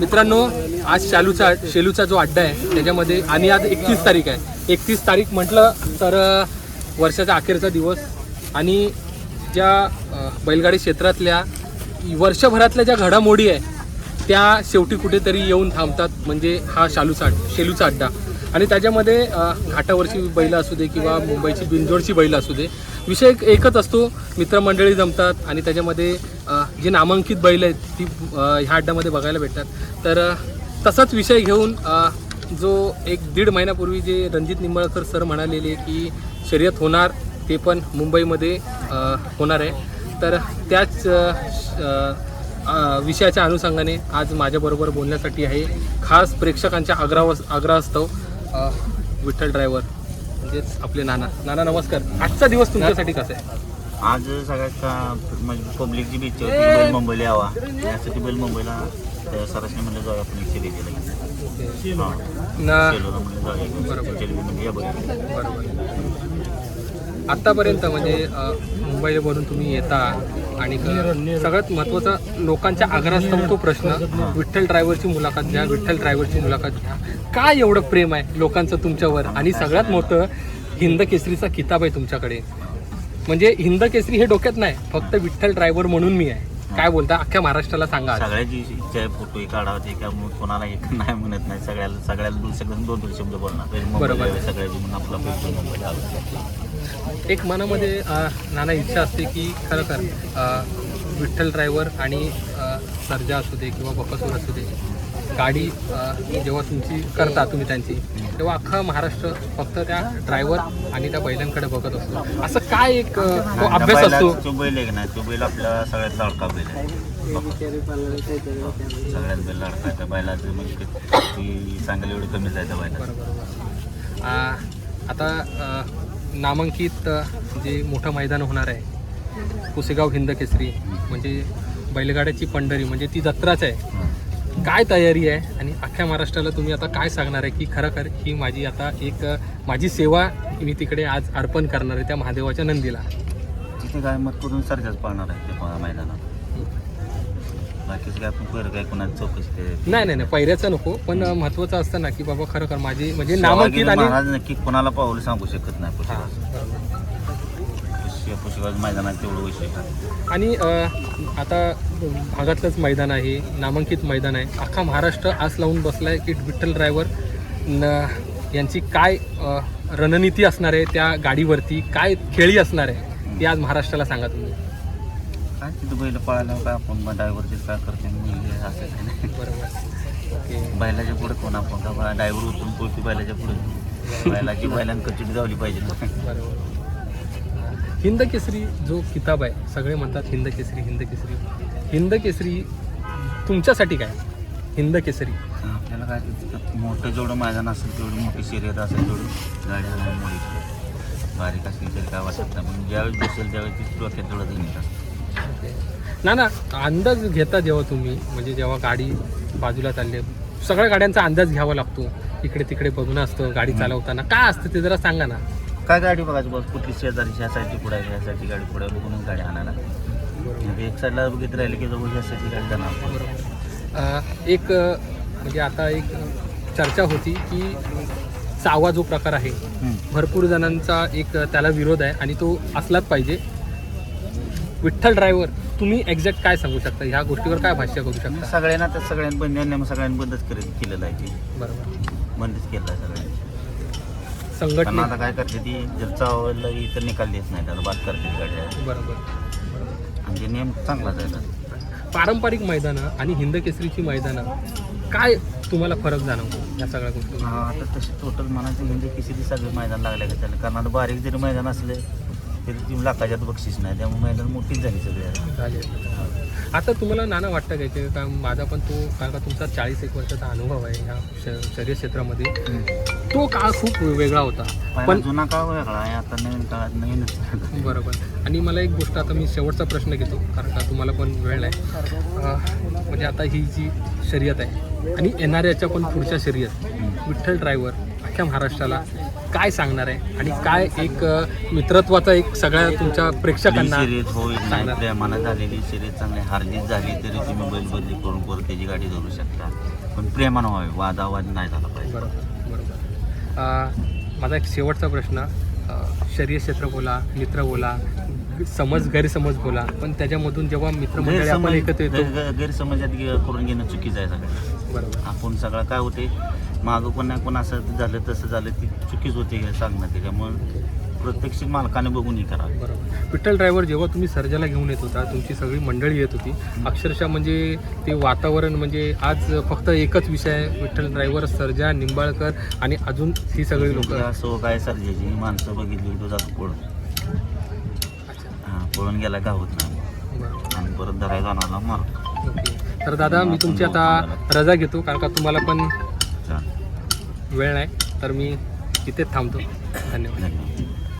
मित्रांनो आज शालूचा शेलूचा जो अड्डा आहे त्याच्यामध्ये आणि आज एकतीस तारीख आहे. एकतीस तारीख म्हटलं तर वर्षाचा अखेरचा दिवस. आणि ज्या बैलगाडी क्षेत्रातल्या वर्षभरातल्या ज्या घडामोडी आहे त्या शेवटी कुठेतरी येऊन थांबतात. म्हणजे हा शालूचा शेलूचा अड्डा. आणि त्याच्यामध्ये घाटावरची बैल असू दे किंवा मुंबईची बिंजोडची बैल असू दे विषय एकच असतो. मित्रमंडळी जमतात आणि त्याच्यामध्ये जी नामांकित बैल आहेत ती ह्या अड्ड्यामध्ये बघायला भेटतात. तर तसाच विषय घेऊन जो एक दीड महिन्यापूर्वी जे रणजित निंबाळकर सर म्हणालेले की शर्यत होणार ते पण मुंबईमध्ये होणार आहे. तर त्याच श- विषयाच्या अनुषंगाने आज माझ्याबरोबर बोलण्यासाठी आहे खास प्रेक्षकांच्या आग्रह आग्रहास्तव विठ्ठल ड्रायव्हर म्हणजेच आपले नाना. नाना नमस्कार. आजचा दिवस तुमच्यासाठी कसा आहे? आज सगळ्यात का- म्हणजे पब्लिकची बीच होती बैल मुंबईला यावा. यासाठी बैल मुंबईला त्या सरासरी म्हणलं जाऊया आपण एक शर्यत केलं. हां. ना. शेलोला म्हणलं जाऊया. बरोबर. म्हणजे या बरोबर. आत्तापर्यंत म्हणजे अ, मुंबईवरून तुम्ही येता आणि क- सगळ्यात महत्त्वाचा लोकांच्या आग्रहास्तव तो प्रश्न विठ्ठल ड्रायव्हरची मुलाखत घ्या विठ्ठल ड्रायव्हरची मुलाखत घ्या. काय एवढं प्रेम आहे लोकांचं तुमच्यावर? आणि सगळ्यात मोठं हिंद केसरीचा किताब आहे तुमच्याकडे. म्हणजे हिंद केसरी हे डोक्यात नाही फक्त विठ्ठल ड्रायव्हर म्हणून मी आहे. काय बोलता? अख्ख्या महाराष्ट्राला सांगा. सगळ्याची इच्छा आहे फोटो काढावा ते का मग कोणाला एक नाही म्हणत नाही. सगळ्याला सगळ्याला दोन सगळं दोन दोन शब्द बोलणार. बरोबर. सगळ्याची म्हणून आपला एक मनामध्ये नाना इच्छा असते की खरं अ, विठ्ठल ड्रायव्हर आणि सर्जा असू दे किंवा बकासूर असू दे गाडी जेव्हा तुमची करता तुम्ही त्यांची तेव्हा अख्खा महाराष्ट्र फक्त त्या ड्रायव्हर आणि त्या बैलांकडे बघत असतो. असं काय एक अभ्यास असतो? तो बैल आहे की नाही? तो बैल आपला सगळ्यात लाडका बैल सगळ्यात बैल लाडका त्या बैलाचं म्हणजे ती सांगायला एवढं कमी जायचं बैला आता नामांकित जे मोठं मैदान होणार आहे पुसेगाव हिंद केसरी म्हणजे बैलगाड्याची पंढरी म्हणजे ती जत्राच आहे. काय तयारी आहे आणि अख्ख्या महाराष्ट्राला तुम्ही आता काय सांगणार आहे की खरं ही माझी आता एक माझी सेवा मी तिकडे आज अर्पण करणार आहे त्या महादेवाच्या नंदीला. तिथे काय मत करून सरजाच पाळणार आहे ते मैदानात. बाकीचं काय आपण कर काय कोणाची चौकशी नाही नाही नाही पैऱ्याचं नको पण अ, महत्त्वाचं असतं ना की बाबा खरं कर माझी म्हणजे नामांकित आणि महाराज नक्की कोणाला पावलं सांगू शकत नाही बरोबर. पुस्तकाचं मैदानात तेवढं वैशिष्ट्य आहे. आणि अ, आता भागातलंच मैदान आहे नामांकित मैदान आहे. अख्खा महाराष्ट्र आस लावून बसला आहे की विठ्ठल ड्रायव्हर न यांची काय अ, रणनीती असणार आहे त्या गाडीवरती काय खेळी असणार आहे ती आज महाराष्ट्राला सांगा तुम्ही. काय तिथं बैल पळायला काय आपण ड्रायव्हरचे काय करते मुलगी असं नाही बरोबर. ओके. बैलाच्या पुढे कोण आपण? का ड्रायव्हर उतरून पोहोचते बैलाच्या पुढे. बैलाची बैलांना कचुटी जावली पाहिजे. बरोबर. हिंद केसरी जो किताब आहे सगळे म्हणतात हिंद केसरी हिंद केसरी. हिंद केसरी तुमच्यासाठी काय? हिंद केसरी. आपल्याला काय मोठं जेवढं मैदान असेल तेवढी मोठी शर्यत असेल तेवढी गाडी मोठी बारीक असली तरी काय वाटत नाही पण ज्यावेळेस बसेल त्यावेळेस ती डोक्यात तेवढं असतं ना ना अंदाज घेता जेव्हा तुम्ही म्हणजे जेव्हा गाडी बाजूला चालली सगळ्या गाड्यांचा अंदाज घ्यावा लागतो. इकडे तिकडे बघणं असतं गाडी चालवताना. काय असतं ते जरा सांगा ना. काय गाडी बघायची बस? कुठली शेजारी ह्यासाठी पुढे आहे, ह्यासाठी गाडी पुढे आहे, बघूनच गाडी आणायला. म्हणजे एक साईडला बघित राहिले की जवळ ह्यासाठी गाडी जाणार. एक म्हणजे आता एक चर्चा होती की चावा जो प्रकार आहे. भरपूर जणांचा एक त्याला विरोध आहे आणि तो असलाच पाहिजे. विठ्ठल ड्रायव्हर तुम्ही एक्झॅक्ट काय सांगू शकता? ह्या गोष्टीवर काय भाष्य करू शकता? सगळ्यांना तर सगळ्यांनी बंद सगळ्यांनी बंदच केलेलं आहे ते. बरोबर. बंदच केलं आहे सगळ्यांनी पण संघटने आता काय करते ती जर चावलं तर निकाल देत नाही त्याला बाद करते ती गाडी बरोबर. आणि ते नियम चांगलाच आहे त्याचा. पारंपरिक मैदानं आणि हिंद केसरीची मैदानं काय तुम्हाला फरक जाणवतो या सगळ्या गोष्टी हा आता तसे टोटल म्हणायचं म्हणजे किती सगळे मैदान लागले का त्याला? कारण आता बारीक जरी मैदान असले तरी ती लाखाच्यात बक्षीस नाही त्यामुळे मैदान मोठीच झाली सगळी. आता. झाले. आता तुम्हाला नाना वाटतं काय की का माझा पण तो कारण का तुमचा चाळीस एक वर्षाचा अनुभव आहे ह्या श- शर्यत क्षेत्रामध्ये. तो काळ खूप वेगळा होता. पण जुना काळ वेगळा आहे आता नवीन काळात नवीनच बरोबर. आणि मला एक गोष्ट आता मी शेवटचा प्रश्न घेतो कारण का तुम्हाला पण वेळ आहे अं, म्हणजे आता ही जी शर्यत आहे आणि येणाऱ्याच्या पण पुढच्या शर्यत विठ्ठल ड्रायव्हर अख्ख्या महाराष्ट्राला काय सांगणार आहे? आणि काय एक मित्रत्वाचा एक सगळ्या तुमच्या प्रेक्षकांना शर्यत होईल. प्रेमानं झालेली शर्यत चांगली हारजीत झाली तरी तुम्ही बैल बदली करून परत त्याची गाडी धरू शकता. पण प्रेमानं व्हावे वादावाद नाही झाला पाहिजे. बरोबर बरोबर. माझा एक शेवटचा प्रश्न शरीर क्षेत्र बोला मित्र बोला समज गैरसमज बोला पण त्याच्यामधून जेव्हा मित्रमंडळी आपण गैरसमज एकत्र येतो. गैर- गैरसमजात करून घेणं चुकीचं आहे सगळं. बरोबर. आपण सगळं काय होते? मागं पण नाही पण असं झालं तसं झालं ती चुकीच होते हे सांगणं त्याच्यामुळे प्रत्यक्ष मालकाने बघून हे करावं. बरोबर. विठ्ठल ड्रायव्हर जेव्हा तुम्ही सर्जाला घेऊन येत होता तुमची सगळी मंडळी येत होती अक्षरशः म्हणजे ते वातावरण म्हणजे आज फक्त एकच विषय आहे विठ्ठल ड्रायव्हर सर्जा निंबाळकर आणि अजून ही सगळी लोक. असं काय सर्जाची माणसं बघितली तो जातो पळून. हां पळून गेला का होत नाही आणि परत धरायला जाणार मार तर दादा मी तुमची आता रजा घेतो कारण का तुम्हाला पण वेळ नाही तर मी इथेच थांबतो. धन्यवाद. धन्यवाद.